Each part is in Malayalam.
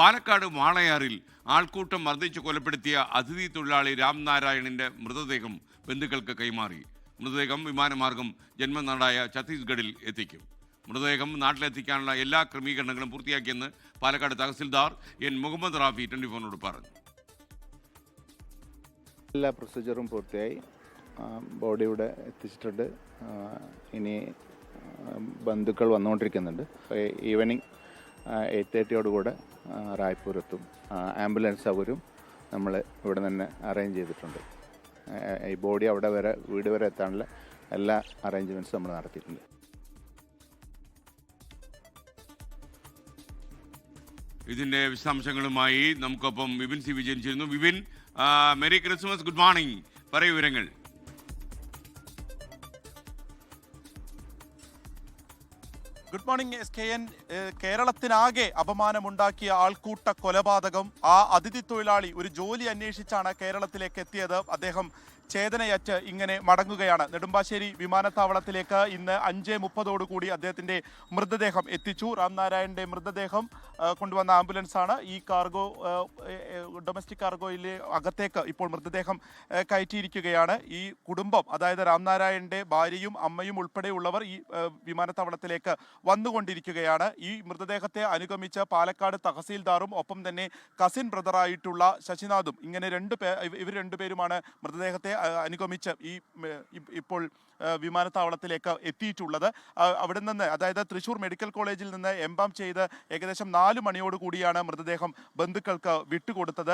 പാലക്കാട് വാളയാറിൽ ആൾക്കൂട്ടം മർദ്ദിച്ച് കൊലപ്പെടുത്തിയ അതിഥി തൊഴിലാളി രാംനാരായണിന്റെ മൃതദേഹം ബന്ധുക്കൾക്ക് കൈമാറി. മൃതദേഹം വിമാനമാർഗം ജന്മനാടായ ഛത്തീസ്ഗഡിൽ എത്തിക്കും. മൃതദേഹം നാട്ടിലെത്തിക്കാനുള്ള എല്ലാ ക്രമീകരണങ്ങളും പൂർത്തിയാക്കിയെന്ന് പാലക്കാട് തഹസിൽദാർ എൻ മുഹമ്മദ് റാഫി ട്വന്റി ഫോറിനോട് പറഞ്ഞു. എല്ലാ പ്രൊസീജിയറും പൂർത്തിയായി. ബോഡി ഇവിടെ എത്തിച്ചിട്ടുണ്ട്. ഇനി ബന്ധുക്കൾ വന്നുകൊണ്ടിരിക്കുന്നുണ്ട്. ഈവനിങ് എയ്റ്റ് തേർട്ടിയോടുകൂടെ റായ്പൂർ എത്തും ആംബുലൻസ് സൗകര്യം നമ്മൾ ഇവിടെ തന്നെ അറേഞ്ച് ചെയ്തിട്ടുണ്ട്. ഈ ബോഡി അവിടെ വരെ വീട് വരെ എത്താനുള്ള എല്ലാ അറേഞ്ച്മെന്റ്സും നമ്മൾ നടത്തിയിട്ടുണ്ട്. ഇതിന്റെ വിശദാംശങ്ങളുമായി നമുക്കൊപ്പം വിപിൻ സി വിജയൻ ചെയ്യുന്നു Vipin merry Christmas good morning. പറയൂ വിവരങ്ങൾ. Good morning S K N. കേരളത്തിനാകെ അപമാനമുണ്ടാക്കിയ ആൾക്കൂട്ട കൊലപാതകം. ആ അതിഥി തൊഴിലാളി ഒരു ജോലി അന്വേഷിച്ചാണ് കേരളത്തിലേക്ക് എത്തിയത്. അദ്ദേഹം ചേതനയറ്റ് ഇങ്ങനെ മടങ്ങുകയാണ്. നെടുമ്പാശ്ശേരി വിമാനത്താവളത്തിലേക്ക് ഇന്ന് അഞ്ച് മുപ്പതോടുകൂടി അദ്ദേഹത്തിന്റെ മൃതദേഹം എത്തിച്ചു. രാംനാരായണന്റെ മൃതദേഹം കൊണ്ടുവന്ന ആംബുലൻസാണ് ഈ കാർഗോ ഡൊമസ്റ്റിക് കാർഗോയിലെ അകത്തേക്ക് ഇപ്പോൾ മൃതദേഹം കയറ്റിയിരിക്കുകയാണ്. ഈ കുടുംബം അതായത് രാംനാരായണന്റെ ഭാര്യയും അമ്മയും ഉൾപ്പെടെയുള്ളവർ ഈ വിമാനത്താവളത്തിലേക്ക് വന്നുകൊണ്ടിരിക്കുകയാണ്. ഈ മൃതദേഹത്തെ അനുഗമിച്ച് പാലക്കാട് തഹസീൽദാറും ഒപ്പം തന്നെ കസിൻ ബ്രദറായിട്ടുള്ള ശശിനാഥും ഇങ്ങനെ രണ്ട് പേ ഇവ- ഇവർ രണ്ടുപേരുമാണ് മൃതദേഹത്തെ അനുഗമിച്ച് ഈ ഇപ്പോൾ വിമാനത്താവളത്തിലേക്ക് എത്തിയിട്ടുള്ളത്. അവിടെ നിന്ന് അതായത് തൃശൂർ മെഡിക്കൽ കോളേജിൽ നിന്ന് എംബാം ചെയ്ത് ഏകദേശം നാല് മണിയോട് കൂടിയാണ് മൃതദേഹം ബന്ധുക്കൾക്ക് വിട്ടുകൊടുത്തത്.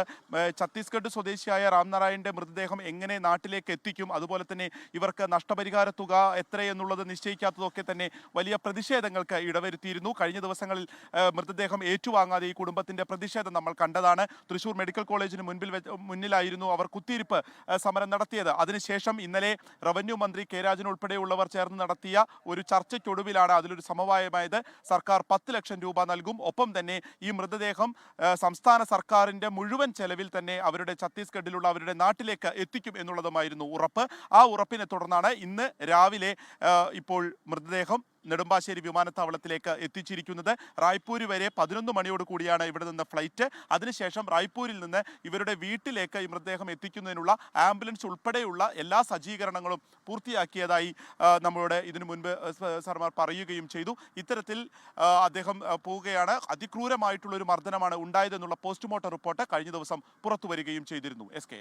ഛത്തീസ്ഗഡ് സ്വദേശിയായ രാംനാരായണന്റെ മൃതദേഹം എങ്ങനെ നാട്ടിലേക്ക് എത്തിക്കും? അതുപോലെ തന്നെ ഇവർക്ക് നഷ്ടപരിഹാര തുക എത്രയെന്നുള്ളത് നിശ്ചയിക്കാത്തതൊക്കെ തന്നെ വലിയ പ്രതിഷേധങ്ങൾക്ക് ഇടവരുത്തിയിരുന്നു. കഴിഞ്ഞ ദിവസങ്ങളിൽ മൃതദേഹം ഏറ്റുവാങ്ങാതെ ഈ കുടുംബത്തിന്റെ പ്രതിഷേധം നമ്മൾ കണ്ടതാണ്. തൃശൂർ മെഡിക്കൽ കോളേജിന് മുൻപിൽ മുന്നിലായിരുന്നു അവർ കുത്തിയിരിപ്പ് സമരം സമരം നടത്തിയത്. അതിനുശേഷം ഇന്നലെ റവന്യൂ മന്ത്രി കെ രാജൻ ഉൾപ്പെടെയുള്ളവർ ചേർന്ന് നടത്തിയ ഒരു ചർച്ചയ്ക്കൊടുവിലാണ് അതിലൊരു സമവായമായത്. സർക്കാർ പത്ത് ലക്ഷം രൂപ നൽകും. ഒപ്പം തന്നെ ഈ മൃതദേഹം സംസ്ഥാന സർക്കാരിന്റെ മുഴുവൻ ചെലവിൽ തന്നെ അവരുടെ ഛത്തീസ്ഗഡിലുള്ള അവരുടെ നാട്ടിലേക്ക് എത്തിക്കും എന്നുള്ളതുമായിരുന്നു ഉറപ്പ്. ആ ഉറപ്പിനെ തുടർന്നാണ് ഇന്ന് രാവിലെ ഇപ്പോൾ മൃതദേഹം നെടുമ്പാശ്ശേരി വിമാനത്താവളത്തിലേക്ക് എത്തിച്ചിരിക്കുന്നത്. റായ്പൂര് വരെ പതിനൊന്ന് മണിയോട് കൂടിയാണ് ഇവിടെ നിന്ന് ഫ്ലൈറ്റ്. അതിനുശേഷം റായ്പൂരിൽ നിന്ന് ഇവരുടെ വീട്ടിലേക്ക് ഈ മൃതദേഹം എത്തിക്കുന്നതിനുള്ള ആംബുലൻസ് ഉൾപ്പെടെയുള്ള എല്ലാ സജ്ജീകരണങ്ങളും പൂർത്തിയാക്കിയതായി നമ്മളുടെ ഇതിനു മുൻപ് സർമാർ പറയുകയും ചെയ്തു. ഇത്തരത്തിൽ അദ്ദേഹം പോവുകയാണ്. അതിക്രൂരമായിട്ടുള്ള ഒരു മർദ്ദനമാണ് ഉണ്ടായതെന്നുള്ള പോസ്റ്റ്മോർട്ടം റിപ്പോർട്ട് കഴിഞ്ഞ ദിവസം പുറത്തു വരികയും ചെയ്തിരുന്നു. S K